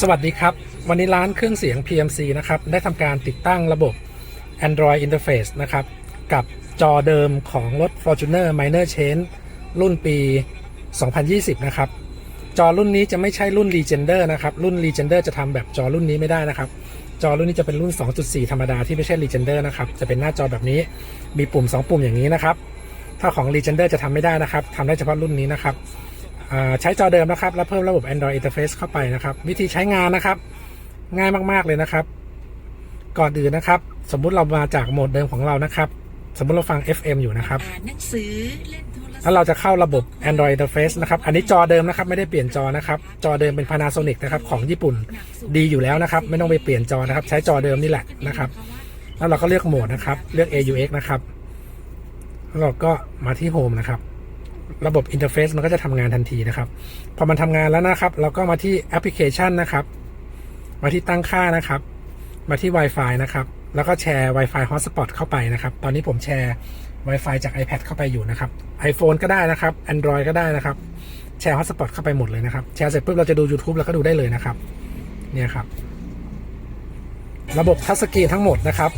สวัสดีครับ วันนี้ร้านเครื่องเสียง PMC นะครับ ได้ทำการติดตั้งระบบ Android Interface นะครับ กับจอเดิมของรถ Fortuner Minor Change รุ่นปี 2020 นะครับ จอรุ่นนี้จะไม่ใช่รุ่น Legender นะครับ รุ่น Legender จะทำแบบจอรุ่นนี้ไม่ได้นะครับ จอรุ่นนี้จะเป็นรุ่น 2.4 ธรรมดาที่ไม่ใช่ Legender นะครับ จะเป็นหน้าจอแบบนี้ มีปุ่ม 2 ปุ่มอย่างนี้นะครับ ถ้าของ Legender จะทำไม่ได้นะครับทำได้เฉพาะรุ่นนี้นะครับ ใช้จอเดิมนะครับ แล้วเพิ่มระบบ Android Interface เข้าไปนะครับ วิธีใช้งานนะครับ ง่ายมากๆเลยนะครับ ก่อนอื่นนะครับ สมมุติเรามาจากโหมดเดิมของเรานะครับ สมมุติเราฟัง FM อยู่นะครับอ่านหนังสือเล่นโทรศัพท์แล้วเราจะเข้าระบบ Android Interface นะครับ อันนี้จอเดิมนะครับ ไม่ได้เปลี่ยนจอนะครับ จอเดิมเป็น Panasonic นะครับ ของญี่ปุ่น ดีอยู่แล้วนะครับ ไม่ต้องไปเปลี่ยนจอนะครับ ใช้จอเดิมนี่แหละนะครับ แล้วเราก็เลือกโหมดนะครับ เลือก AUX นะครับ แล้วเราก็มาที่ Home นะครับ ระบบ Interface มันก็จะทำงานทันทีนะครับ พอมันทำงานแล้วนะครับ เราก็มาที่แอปพลิเคชันนะครับ มาที่ตั้งค่านะครับ มาที่ Wi-Fi นะครับ แล้วก็แชร์ Wi-Fi Hotspot เข้าไปนะครับ ตอนนี้ผมแชร์ Wi-Fi จาก iPad เข้าไปอยู่นะครับ iPhone ก็ได้นะครับ Android ก็ได้นะครับ แชร์ Hotspot เข้าไปหมดเลยนะครับ แชร์เสร็จปุ๊บเราจะดู YouTube แล้วก็ดูได้เลยนะครับ เนี่ยครับ ระบบทัชสกรีนทั้งหมดนะครับ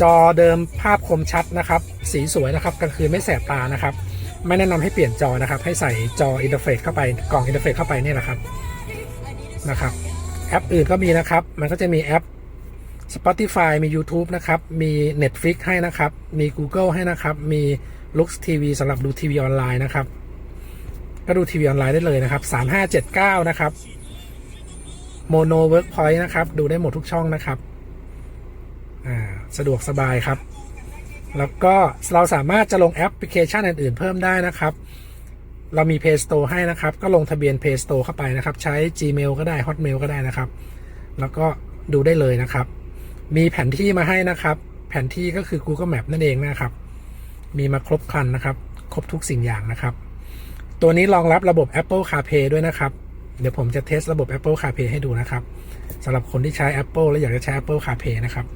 จอเดิมภาพคมชัดนะครับ สีสวยนะครับกลางคืนไม่แสบตานะครับ ไม่แนะนำให้เปลี่ยนจอนะครับ ให้ใส่จออินเทอร์เฟซเข้าไปกล่องอินเทอร์เฟซเข้าไปเนี่ยนะครับนะครับ แอปอื่นก็มีนะครับ มันก็จะมีแอป Spotify มี YouTube นะครับ มี Netflix ให้นะครับ มี Google ให้นะครับ มี Lux TV สำหรับดูทีวีออนไลน์นะครับ ก็ดูทีวีออนไลน์ได้เลยนะครับ 3579 นะครับ Mono Workpoint นะครับ ดูได้หมดทุกช่องนะครับ อ่า สะดวกสบายครับ แล้วก็เราสามารถจะลงแอปพลิเคชันอื่น ๆ เพิ่มได้นะครับ เรามี Play Store ให้นะครับ ก็ลงทะเบียน Play Store เข้าไปนะครับ ใช้ Gmail ก็ได้ Hotmail ก็ได้นะครับ แล้วก็ดูได้เลยนะครับ มีแผนที่มาให้นะครับ แผนที่ก็คือ Google Map นั่นเองนะครับ มีมาครบครันนะครับ ครบทุกสิ่งอย่างนะครับ ตัวนี้รองรับระบบ Apple CarPlay ด้วยนะครับ เดี๋ยวผมจะเทสระบบ Apple CarPlay ให้ดูนะครับสำหรับคนที่ใช้ Apple และอยากจะใช้ Apple CarPlay นะครับ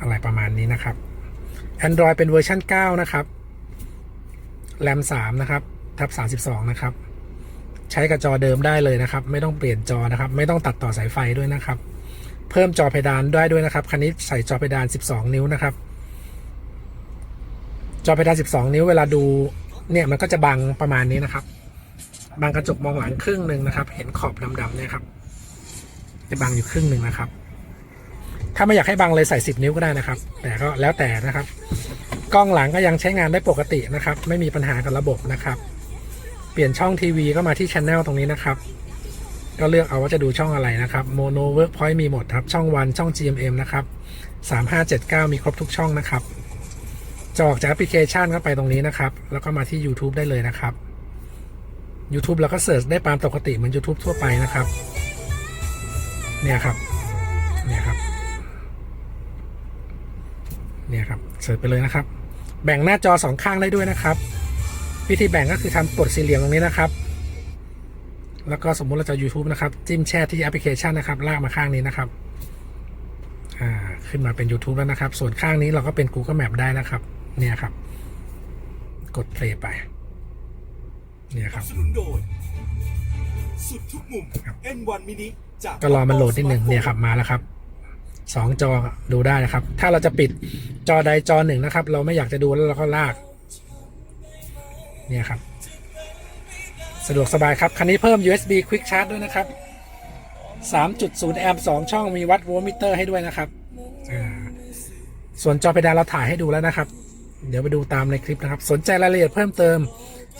อะไรประมาณนี้นะครับ Android เป็นเวอร์ชัน9 นะครับ แรม 3 นะครับ ทับ 32 นะครับ ใช้กับจอเดิมได้เลยนะครับ ไม่ต้องเปลี่ยนจอนะครับ ไม่ต้องตัดต่อสายไฟด้วยนะครับ เพิ่มจอเพดานได้ด้วยนะครับ คันนี้ใส่จอเพดาน 12 นิ้วนะครับ จอเพดาน 12 นิ้วเวลาดูเนี่ยมันก็จะบังประมาณนี้นะครับ บังกระจกมองหลังครึ่งหนึ่งนะครับ เห็นขอบดำๆเนี่ยครับ จะบังอยู่ครึ่งหนึ่งนะครับ ถ้าไม่อยากให้บังเลยใส่ 10 นิ้วก็ได้นะครับ แต่ก็แล้วแต่นะครับ กล้องหลังก็ยังใช้งานได้ปกตินะครับ ไม่มีปัญหากับระบบนะครับ เปลี่ยนช่องทีวีก็มาที่ช anel ตรงนี้นะครับ ก็เลือกเอาว่าจะดูช่องอะไรนะครับ Mono Workpoint มีหมดครับ ช่องวันช่อง GMM นะครับ 3579 มีครบทุกช่องนะครับจะออกจากแอปพลิเคชันก็ไปตรงนี้นะครับ แล้วก็มาที่ YouTube ได้เลยนะครับ YouTube เราก็เสิร์ชได้ตามปกติเหมือน YouTube ทั่วไปนะครับ เนี่ยครับ เนี่ยครับ เนี่ยครับเสิร์ชไปเลยนะครับ แบ่งหน้าจอสองข้างได้ด้วยนะครับ วิธีแบ่งก็คือทำปลดสี่เหลี่ยมตรงนี้นะครับ แล้วก็สมมุติเราจะ YouTube นะครับ จิ้มแช่ที่แอปพลิเคชันนะครับ ลากมาข้างนี้นะครับอ่าขึ้นมาเป็น YouTube แล้วนะครับ ส่วนข้างนี้เราก็เป็น Google Map ได้นะครับ เนี่ยครับ กด play ไป เนี่ยครับสนุนโดยสุดทุกมุมครับ N1 mini จากก็รอมันโหลดนิดหนึ่งเนี่ยครับมาแล้วครับ สองจอดูได้นะครับ ถ้าเราจะปิดจอใดจอหนึ่งนะครับ เราไม่อยากจะดูแล้วเราก็ลาก เนี่ยครับ สะดวกสบายครับ คันนี้เพิ่ม USB Quick Charge ด้วยนะครับ 3.0 แอมป์2ช่องมีวัดโวลต์มิเตอร์ให้ด้วยนะครับ ส่วนจอเพดานเราถ่ายให้ดูแล้วนะครับ เดี๋ยวไปดูตามในคลิปนะครับ สนใจรายละเอียดเพิ่มเติม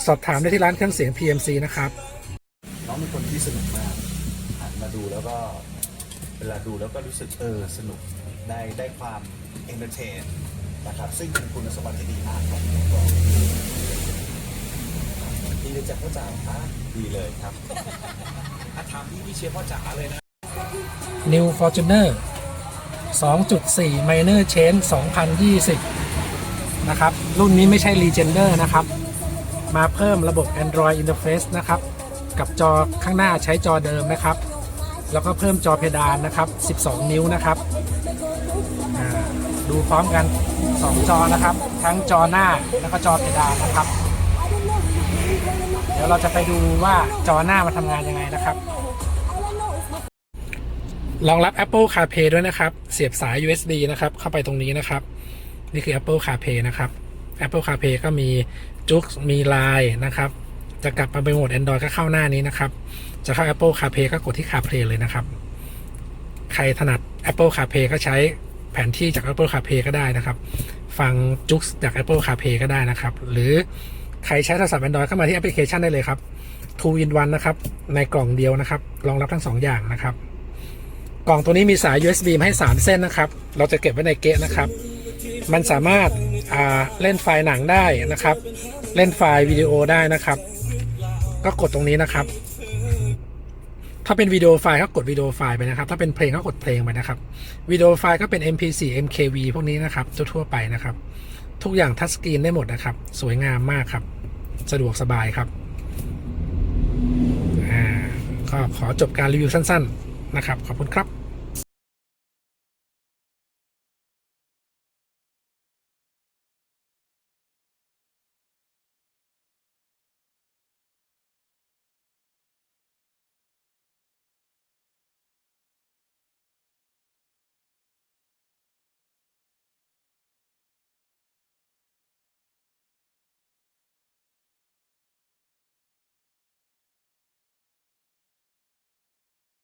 สอบถามได้ที่ร้านเครื่องเสียง PMC นะครับ น้องเป็นคนที่สนุกมากหันมาดูแล้วก็ เวลาดูแล้วก็รู้สึกเออสนุกได้ได้ความเอนเตอร์เทนนะครับ ซึ่งเป็นคุณสมบัติที่ดีมากของนักร้องดีเลยจากพ่อจ๋าอะดีเลยครับอะถามพี่พี่เชียร์พ่อจ๋าเลยนะ New Fortuner 2.4 Minor Change 2020 นะครับ รุ่นนี้ไม่ใช่ Legender นะครับ มาเพิ่มระบบ Android Interface นะครับ กับจอข้างหน้าใช้จอเดิมนะครับ แล้วก็เพิ่มจอเพดานนะครับ 12 นิ้วนะครับ ดูพร้อมกัน 2 จอนะครับ ทั้งจอหน้าแล้วก็จอเพดานนะครับ เดี๋ยวเราจะไปดูว่าจอหน้ามาทำงานยังไงนะครับรองรับ Apple CarPlay ด้วยนะครับ เสียบสาย USB นะครับ เข้าไปตรงนี้นะครับ นี่คือ Apple CarPlay นะครับ Apple CarPlay ก็มีจุกมี Line นะครับ จะกลับมาเป็นโหมด Android ก็เข้าหน้านี้นะครับ จะเข้า Apple CarPlay ก็กดที่ CarPlay เลยนะครับ ใครถนัด Apple CarPlay ก็ใช้แผนที่จาก Apple CarPlay ก็ได้นะครับ ฟังจุกจาก Apple CarPlay ก็ได้นะครับ หรือใครใช้โทรศัพท์ Android เข้ามาที่แอปพลิเคชันได้เลยครับ Two in One นะครับ ในกล่องเดียวนะครับ รองรับทั้งสองอย่างนะครับ กล่องตัวนี้มีสาย USB มาให้ 3 เส้นนะครับ เราจะเก็บไว้ในเกะนะครับ มันสามารถาเล่นไฟล์หนังได้นะครับ เล่นไฟล์วิดีโอได้นะครับ ก็กดตรงนี้นะครับ ถ้าเป็นวิดีโอไฟล์ก็กดวิดีโอไฟล์ไปนะครับ ถ้าเป็นเพลงก็กดเพลงไปนะครับวิดีโอไฟล์ก็เป็น MP4 MKV พวกนี้นะครับทั่วๆไปนะครับ ทุกอย่างทัชสกรีนได้หมดนะครับ สวยงามมากครับ สะดวกสบายครับอ่าก็ขอจบการรีวิวสั้น ๆ นะครับ ขอบคุณครับ